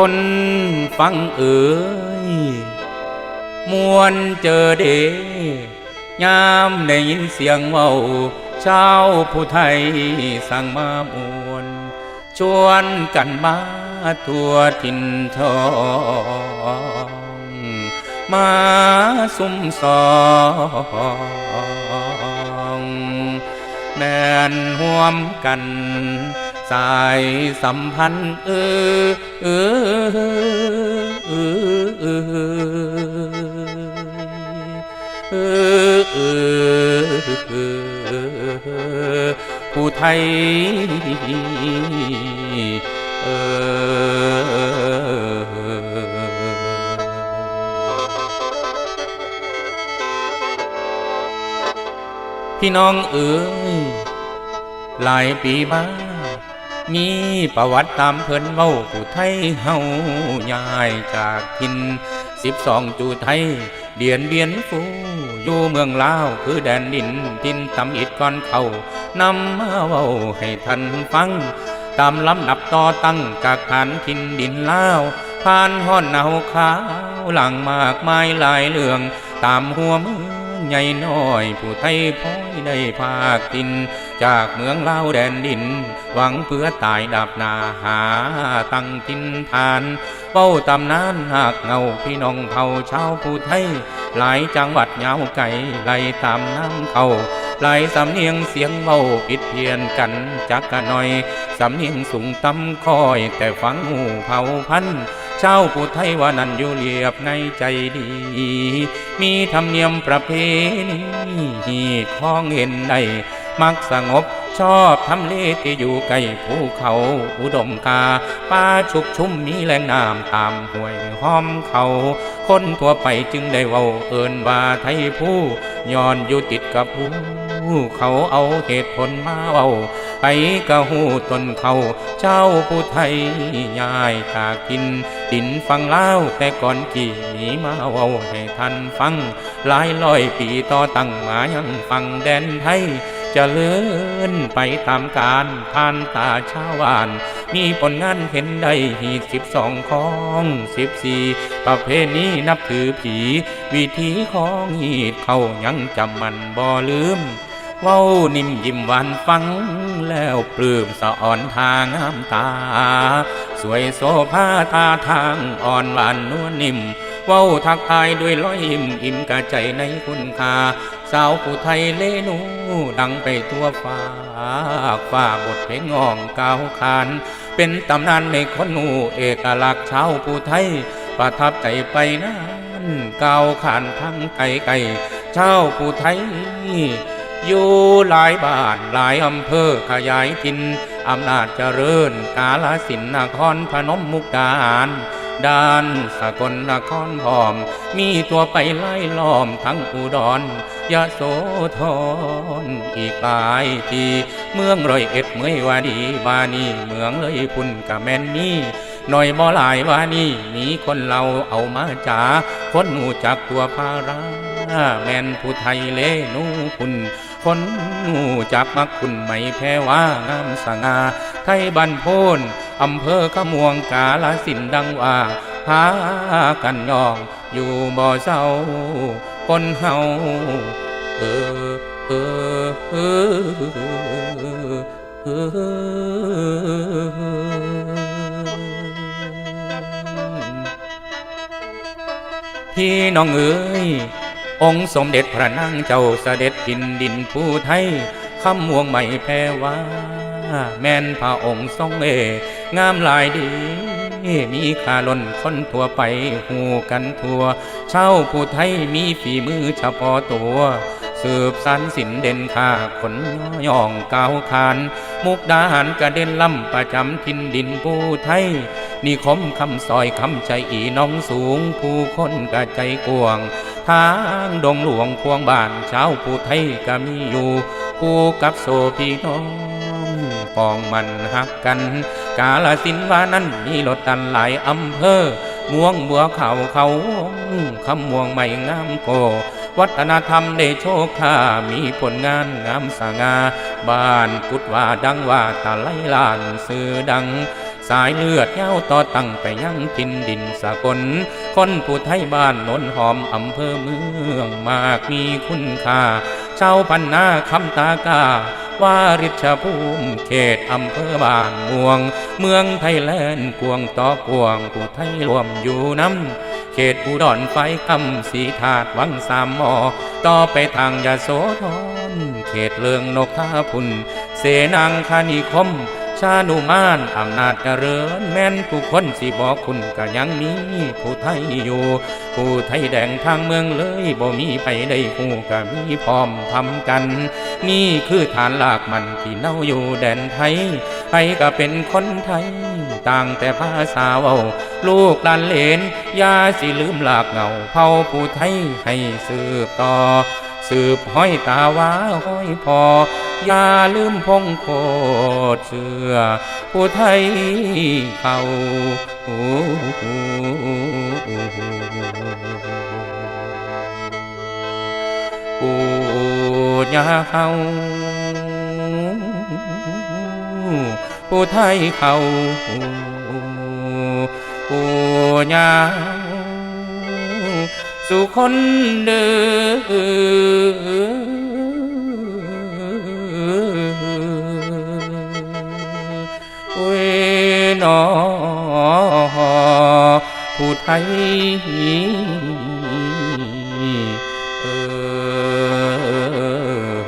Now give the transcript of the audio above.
คนฟังเอ่ยมวนเจอเดยามได้ยินเสียงเว้าชาวผู้ไทยสั่งมามวน ชวนกันมาทั่วทินทองมาซุ่มสองแม่นห่วมกัน สายสัมพันธ์เออเออเออเออเออเออผู้ไทยเออพี่น้องเอ๋ยหลายปีมา มีประวัติตามเพิ่นเว้าผู้ไทยเฮาย้ายจากทินสิบสองจูไทยเดียนเบียนฟูอยู่เมืองลาวคือแดนดินทินตำอิดก่อนเขานำมาเว้าให้ท่านฟัง ตามลำดับต่อตั้งจากฐานทินดินลาวผ่านห้อนหนาวขาวหลังมากมายหลายเรื่อง ตามหัวมือใหญ่น้อย ผู้ไทยพ้อยได้ภาคดิน จากเมืองเล่าแดนดิน หวังเพื่อตายดับนาหาตั้งทินฐานเป้าตำนานหากเงาพี่น้องเผ่าชาวผู้ไทย หลายจังหวัดยาวไกลไล่ตามน้ำเขาหลายสำเนียงเสียงเบาปิดเพียนกันจักกะหน่อย สำเนียงสูงต่ำคอย แต่ฟังหูเผาพันธุ์ชาวผู้ไทยว่านั้นอยู่เรียบในใจดี มีธรรมเนียมประเพณีของเห็นได้ มักสงบชอบทำเลที่อยู่ใกล้ภูเขาอุดมกาป่าชุกชุ่มมีแหล่งน้ำตามห้วยห้อมเขา คนทั่วไปจึงได้เว้าเอินว่าไทยผู้ย้อนอยู่ติดกับภูเขาเอาเหตุผลมาเว้าไปกะหูตนเขา เจ้าผู้ไทยยายจากิน ดินฟังเล่าแต่ก่อนกี่หนีมาเว้าให้ท่านฟัง หลายร้อยปีต่อตั้งมายังฟังแดนไทย จะเลื่อนไปตามการผ่านตาชาวบ้าน มีผลงานเห็นได้หีสิบสองของสิบสี่ประเพณีนับถือผี วิธีของหีดเขายังจำมันบ่ลืมเว้านิ่มยิ้มหวานฟังแล้วปลื้มสะอ่อนทางงามตา สวยโซภาตาทางอ่อนหวานนวลนิ่ม เว้าทักทายด้วยร้อยยิ้มอิ่มกะใจในคุณค่าสาวผู้ไทยเลนูดังไปทั่วฟ้าฟ้าบทเพลงงองกาวขาน เป็นตำนานในคนหูเอกลักษณ์ชาวผู้ไทย ประทับใจไปนานกาวขานทั้งไกลไกลชาวผู้ไทย อยู่หลายบ้านหลายอำเภอขยายทินอำนาจเจริญ กาลสินนครพนมมุกดาหาร ด้านสกลนครพร้อม มีตัวไปไล่ล้อมทั้งอุดรยะโสธรอีกหลายที่เมืองร้อยเอ็ดเมยวาดีบานีเมืองเลยพุ่นกะแม่นมีหน่อยบ่หลายวานี่มีคนเราเอามาจาคนหูจักตัวพาราแม่นผู้ไทยเลนูคุณ คนหูจักมักคุณไม่แพ้ว่างามสง่าไทยบันโพนอำเภอขมวงกาลสินดังว่าพากันยอง อยู่บ่อเศร้าคนเฮาเออเออเออเออพี่น้องเอ๋ย องค์สมเด็จพระนางเจ้าเสด็จกินดินผู้ไทยคำม่วงไม่แพ้ว่าแม่นพระองค์ทรงเองามหลายดีมีคาล้นคนทั่วไปหูกันทั่ว เช่าผู้ไทยมีฝีมือเฉพาะตัว สืบสานสินเด่นค่าคนย่องเกาวขาน มุกดาหารกระเด็นล่ำประจำทินดินผู้ไทยนิคมคำซอยคำใจอีน้องสูงผู้คนกระใจกวง ทางดงหลวงควงบ้านชาวผู้ไทยก็มีอยู่คู่กับโซพี่น้องปองมันหักกัน กาลสินว่านั้นมีรถตันหลายอำเภอม่วงบัวเขาเขาคำม่วงไม่งามโกวัฒนธรรมได้โชคค่ามีผลงานงามสง่าบ้านกุดว่าดังว่าตาไลลานสื่อดัง สายเลือดเย้าต่อตั้งไปยังทินดินสากล คนผู้ไทยบ้านนนหอมอำเภอเมืองมากมีคุณค่าชาวพันนาคำตากาวาริชภูมิเขตอำเภอบานม่วง เมืองไทยแลนด์กวงต่อกวงผู้ไทยรวมอยู่น้ำเขตอุดรไฟคำสีถาดวังสามหมอ ต่อไปทางยาโสธรเขตเลืองนกท่าพุนเสนางคานิคม ชานุมานอำนาจเจริญ แม่นผู้คนสิบอกคุณก็ยังมีผู้ไทยอยู่ ผู้ไทยแดงทางเมืองเลยบ่มีไปได้หูก็มีพร้อมทำกัน นี่คือฐานหลากมันที่เน่าอยู่แดนไทยไปก็เป็นคนไทย ต่างแต่ภาษาเว้าลูกหลานเลนยาสิลืมหลากเงาเผาผู้ไทยให้สืบต่อ สืบห้อยตาวาห้อยพอ อย่าลืมพงโคตรเสือผู้ไทยเขาปู่ย่าเขาผู้ไทยเขาปู่ย่าสู่คนเดิเนอผู้ไทยเออ